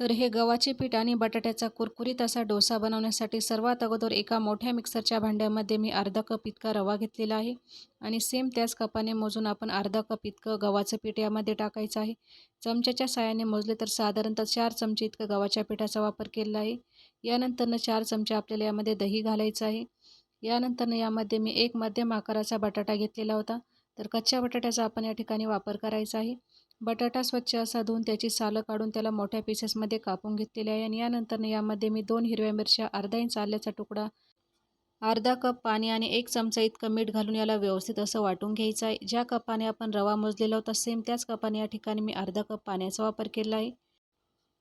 तर हे गव्हाचे पीठ आणि बटाट्याचा कुरकुरीत असा डोसा बनवण्यासाठी सर्वात अगोदर एका मोठ्या मिक्सरच्या भांड्यामध्ये मी अर्धा कप इतका रवा घेतलेला आहे आणि सेम त्याच कपाने मोजून आपण अर्धा कप इतकं गव्हाचं पीठ यामध्ये टाकायचं आहे. चमच्याच्या साहाय्याने मोजले तर साधारणतः चार चमचे इतकं गव्हाच्या पिठाचा वापर केलेला आहे. यानंतरनं चार चमचे आपल्याला यामध्ये दही घालायचं आहे. यानंतरनं यामध्ये मी एक मध्यम आकाराचा बटाटा घेतलेला होता. तर कच्च्या बटाट्याचा आपण या ठिकाणी वापर करायचा आहे. बटाटा स्वच्छ असा धुवून त्याची सालं काढून त्याला मोठ्या पीसेसमध्ये कापून घेतलेले आहे. आणि यानंतर यामध्ये मी दोन हिरव्या मिरच्या अर्धा इंच आल्याचा तुकडा अर्धा कप पाणी आणि एक चमचा इतकं मीठ घालून याला व्यवस्थित असं वाटून घ्यायचं आहे. ज्या कपाने आपण रवा मोजलेला होता सेम त्याच कपाने या ठिकाणी मी अर्धा कप पाण्याचा वापर केला आहे.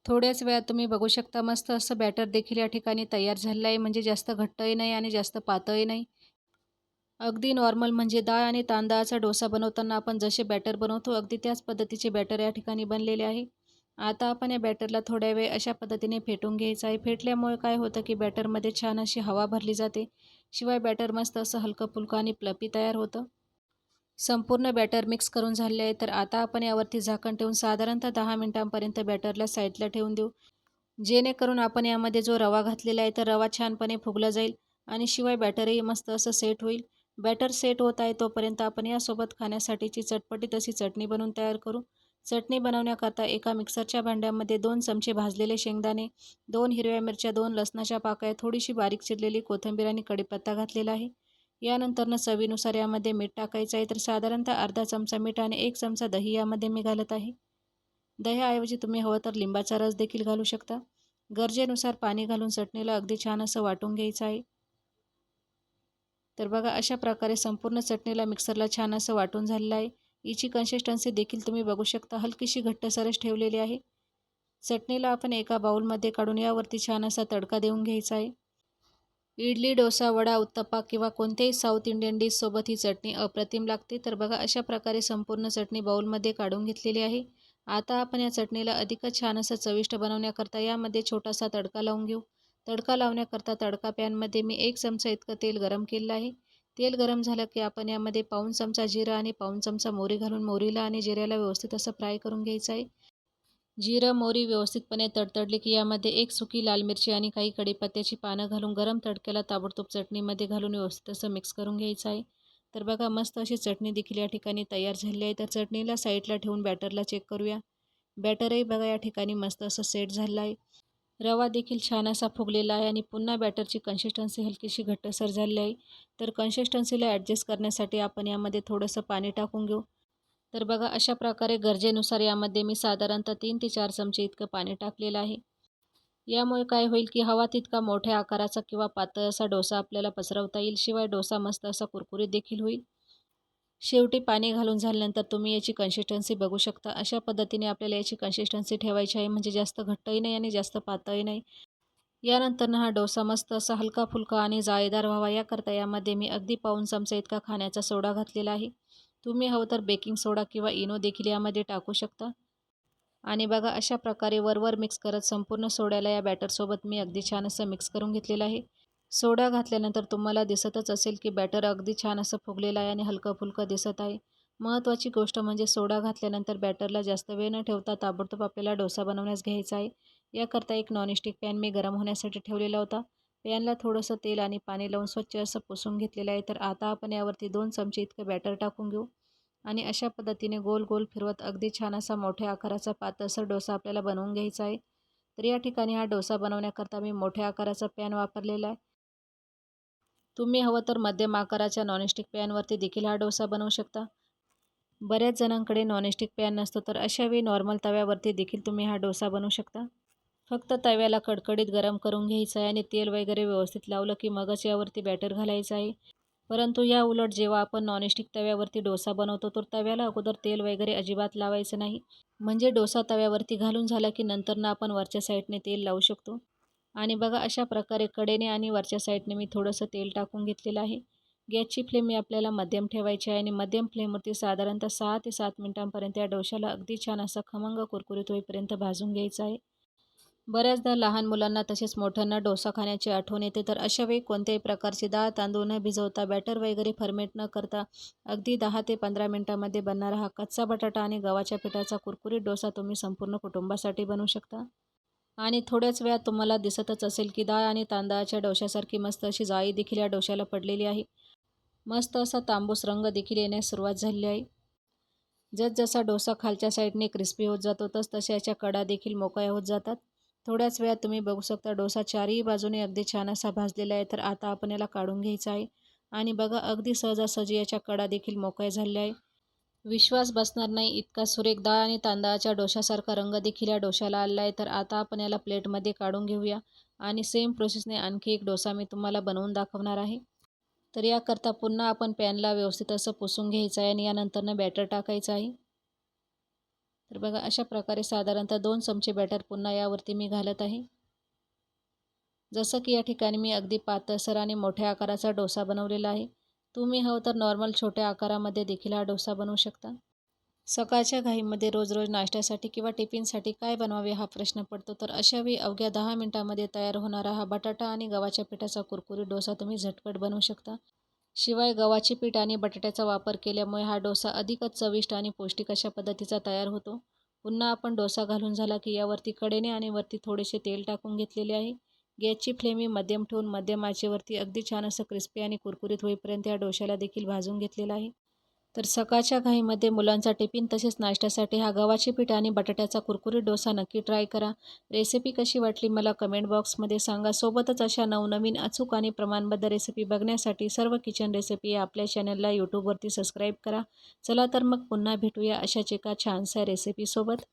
थोड्याच वेळात तुम्ही बघू शकता मस्त असं बॅटर देखील या ठिकाणी तयार झालेलं आहे. म्हणजे जास्त घट्टही नाही आणि जास्त पातळही नाही. अगदी नॉर्मल म्हणजे डाळ आणि तांदळाचा डोसा बनवताना आपण जसे बॅटर बनवतो अगदी त्याच पद्धतीचे बॅटर या ठिकाणी बनलेले आहे. आता आपण या बॅटरला थोड्या वेळ अशा पद्धतीने फेटून घ्यायचं आहे. फेटल्यामुळे काय होतं की बॅटरमध्ये छान अशी हवा भरली जाते. शिवाय बॅटर मस्त असं हलकं फुलकं आणि प्लपी तयार होतं. संपूर्ण बॅटर मिक्स करून झाले आहे. तर आता आपण यावरती झाकण ठेवून साधारणतः दहा मिनटांपर्यंत बॅटरला साईडला ठेवून देऊ. जेणेकरून आपण यामध्ये जो रवा घातलेला आहे तर रवा छानपणे फुगला जाईल आणि शिवाय बॅटरही मस्त असं सेट होईल. बॅटर सेट होत आहे तोपर्यंत आपण यासोबत खाण्यासाठीची चटपटी तशी चटणी बनवून तयार करू. चटणी बनवण्याकरता एका मिक्सरच्या भांड्यामध्ये दोन चमचे भाजलेले शेंगदाणे दोन हिरव्या मिरच्या दोन लसणाच्या पाकळ्या थोडीशी बारीक चिरलेली कोथिंबीर आणि कडीपत्ता घातलेला आहे. यानंतरनं चवीनुसार यामध्ये मीठ टाकायचं आहे तर साधारणतः अर्धा चमचा मीठ आणि एक चमचा दही यामध्ये मी घालत आहे. दह्याऐवजी तुम्ही हवं तर लिंबाचा रस देखील घालू शकता. गरजेनुसार पाणी घालून चटणीला अगदी छान असं वाटून घ्यायचं आहे. तर बघा अशा प्रकारे संपूर्ण चटणीला मिक्सरला छान असं वाटून झालेलं आहे. हिची कन्सिस्टन्सी देखील तुम्ही बघू शकता. हलकीशी घट्टसरच ठेवलेली आहे. चटणीला आपण एका बाऊलमध्ये काढून यावरती छान असा तडका देऊन घ्यायचा आहे. इडली डोसा वडा उत्तप्पा किंवा कोणत्याही साऊथ इंडियन डिशसोबत ही चटणी अप्रतिम लागते. तर बघा अशा प्रकारे संपूर्ण चटणी बाऊलमध्ये काढून घेतलेली आहे. आता आपण या चटणीला अधिकच छान असं चविष्ट बनवण्याकरता यामध्ये छोटासा तडका लावून घेऊ. तडका लावण्याकरता तडका पॅनमध्ये मी एक चमचा इतकं तेल गरम केलं आहे. तेल गरम झालं की आपण यामध्ये पाऊन चमचा जिरं आणि पाऊन चमचा मोरी घालून मोरीला आणि जिऱ्याला व्यवस्थित असं फ्राय करून घ्यायचं आहे. जिरं मोरी व्यवस्थितपणे तडतडली की यामध्ये एक सुकी लाल मिरची आणि काही कढीपत्त्याची पानं घालून गरम तडक्याला ताबडतोब चटणीमध्ये घालून व्यवस्थित असं मिक्स करून घ्यायचं आहे. तर बघा मस्त अशी चटणी देखील या ठिकाणी तयार झालेली आहे. तर चटणीला साईडला ठेवून बॅटरला चेक करूया. बॅटरही बघा या ठिकाणी मस्त असं सेट झालं आहे. रवा देखील छान असा फुगलेला आहे आणि पुन्हा बॅटरची कन्सिस्टन्सी हलकीशी घट्टसर झाली आहे. तर कन्सिस्टन्सीला ॲडजस्ट करण्यासाठी आपण यामध्ये थोडंसं पाणी टाकून घेऊ. तर बघा अशा प्रकारे गरजेनुसार यामध्ये मी साधारणतः तीन ते चार चमचे इतकं पाणी टाकलेलं आहे. यामुळे काय होईल की हवा तितका मोठ्या आकाराचा किंवा पातळ असा डोसा आपल्याला पसरवता येईल. शिवाय डोसा मस्त असा कुरकुरीत देखील होईल. शेवटी पाणी घालून झाल्यानंतर तुम्ही याची कन्सिस्टन्सी बघू शकता. अशा पद्धतीने आपल्याला याची कन्सिस्टन्सी ठेवायची आहे. म्हणजे जास्त घट्टही नाही आणि जास्त पातळही नाही. यानंतर हा डोसा मस्त असा हलका फुलका आणि जाळीदार व्हावा. याकरता यामध्ये मी अगदी पाऊन चमचा इतका खाण्याचा सोडा घातलेला आहे. तुम्ही हवं तर बेकिंग सोडा किंवा इनो देखील यामध्ये टाकू शकता. आणि बघा अशा प्रकारे वरवर मिक्स करत संपूर्ण सोड्याला या बॅटरसोबत मी अगदी छान असं मिक्स करून घेतलेलं आहे. सोडा घातल्यानंतर तुम्हाला दिसतच असेल की बॅटर अगदी छान असं फुगलेलं आहे आणि हलकं फुलकं दिसत आहे. महत्त्वाची गोष्ट म्हणजे सोडा घातल्यानंतर बॅटरला जास्त वेळ न ठेवता ताबडतोब आपल्याला डोसा बनवण्यास घ्यायचा आहे. याकरता एक नॉनस्टिक पॅन मी गरम होण्यासाठी ठेवलेला होता. पॅनला थोडंसं तेल आणि पाणी लावून स्वच्छ असं पुसून घेतलेलं आहे तर आता आपण यावरती दोन चमचे इतकं बॅटर टाकून घेऊ. आणि अशा पद्धतीने गोल गोल फिरवत अगदी छान असा मोठ्या आकाराचा पातळसर डोसा आपल्याला बनवून घ्यायचा आहे. तर या ठिकाणी हा डोसा बनवण्याकरता मी मोठ्या आकाराचा पॅन वापरलेला आहे. तुम्ही हवं तर मध्यम आकाराच्या नॉनस्टिक पॅनवरती देखील हा डोसा बनवू शकता. बऱ्याच जणांकडे नॉनस्टिक पॅन नसतो तर अशा वेळी नॉर्मल तव्यावरती देखील तुम्ही हा डोसा बनवू शकता. फक्त तव्याला कडकडीत गरम करून घ्यायचं आहे आणि तेल वगैरे व्यवस्थित लावलं की मगच यावरती बॅटर घालायचं आहे. परंतु या उलट जेव्हा आपण नॉनस्टिक तव्यावरती डोसा बनवतो तर तव्याला अगोदर तेल वगैरे अजिबात लावायचं नाही. म्हणजे डोसा तव्यावरती घालून झाला की नंतरनं आपण वरच्या साईडने तेल लावू शकतो. आणि बघा अशा प्रकारे कडेने आणि वरच्या साईडने मी थोडंसं तेल टाकून घेतलेलं आहे. गॅसची फ्लेम मी आपल्याला मध्यम ठेवायची आहे आणि मध्यम फ्लेमवरती साधारणतः सहा ते सात मिनटांपर्यंत या डोशाला अगदी छान असा खमंग कुरकुरीत होईपर्यंत भाजून घ्यायचा आहे. बऱ्याचदा लहान मुलांना तसेच मोठ्यांना डोसा खाण्याची आठवण येते तर अशा वेळी कोणत्याही प्रकारची डाळ तांदूळ न भिजवता बॅटर वगैरे फर्मेट न करता अगदी दहा ते पंधरा मिनटामध्ये बनणारा हा कच्चा बटाटा आणि गव्हाच्या पिठाचा कुरकुरीत डोसा तुम्ही संपूर्ण कुटुंबासाठी बनवू शकता. आणि थोड्याच वेळात तुम्हाला दिसतच असेल की डाळ आणि तांदळाच्या डोशासारखी मस्त अशी जाळी देखील या डोशाला पडलेली आहे. मस्त असा तांबूस रंग देखील येण्यास सुरुवात झाली आहे. जसजसा डोसा खालच्या साईडने क्रिस्पी होत जातो तस तशा याच्या कडा देखील मोकळ्या होत जातात. थोड्याच वेळात तुम्ही बघू शकता डोसा चारही बाजूने अगदी छान असा भाजलेला आहे. तर आता आपण याला काढून घ्यायचा आहे. आणि बघा अगदी सहजासहजी याच्या कडा देखील मोकळ्या झाल्या आहे विश्वास बसणार नाही. इतका सुरेख डाळ आणि तांदळाच्या डोशासारखा रंग देखील या डोशाला आला आहे तर आता आपण याला प्लेटमध्ये काढून घेऊया. आणि सेम प्रोसेसने आणखी एक डोसा मी तुम्हाला बनवून दाखवणार आहे. तर याकरता पुन्हा आपण पॅनला व्यवस्थित असं पुसून घ्यायचं आहे आणि यानंतरनं बॅटर टाकायचं आहे. तर बघा अशा प्रकारे साधारणतः दोन चमचे बॅटर पुन्हा यावरती मी घालत आहे. जसं की या ठिकाणी मी अगदी पातळसर आणि मोठ्या आकाराचा डोसा बनवलेला आहे. तुम्ही हवं तर नॉर्मल छोट्या आकारामध्ये देखील हा डोसा बनवू शकता. सकाळच्या घाईमध्ये रोज रोज नाश्त्यासाठी किंवा टिफिनसाठी काय बनवावे हा प्रश्न पडतो तर अशावेळी अवघ्या दहा मिनटामध्ये तयार होणारा हा बटाटा आणि गव्हाच्या पिठाचा कुरकुरीत डोसा तुम्ही झटपट बनवू शकता. शिवाय गव्हाचे पीठ आणि बटाट्याचा वापर केल्यामुळे हा डोसा अधिकच चविष्ट आणि पौष्टिक अशा पद्धतीचा तयार होतो. पुन्हा आपण डोसा घालून झाला की यावरती कडेने आणि वरती थोडेसे तेल टाकून घेतलेले आहे. गॅसची फ्लेम मध्यम ठेवून मध्यम आचेवरती अगदी छान असं क्रिस्पी आणि कुरकुरीत होईपर्यंत या डोशाला देखील भाजून घेतलेला आहे. तर सकाळच्या घाईमध्ये मुलांचा टिफिन तसेच नाश्त्यासाठी हा गव्हाची पीठ आणि बटाट्याचा कुरकुरीत डोसा नक्की ट्राय करा. रेसिपी कशी वाटली मला कमेंट बॉक्समध्ये सांगा. सोबतच अशा नवनवीन अचूक आणि प्रमाणबद्ध रेसिपी बघण्यासाठी सर्व किचन रेसिपी आपल्या चॅनलला यूट्यूबवरती सबस्क्राईब करा. चला तर मग पुन्हा भेटूया अशाच एका छानशा रेसिपीसोबत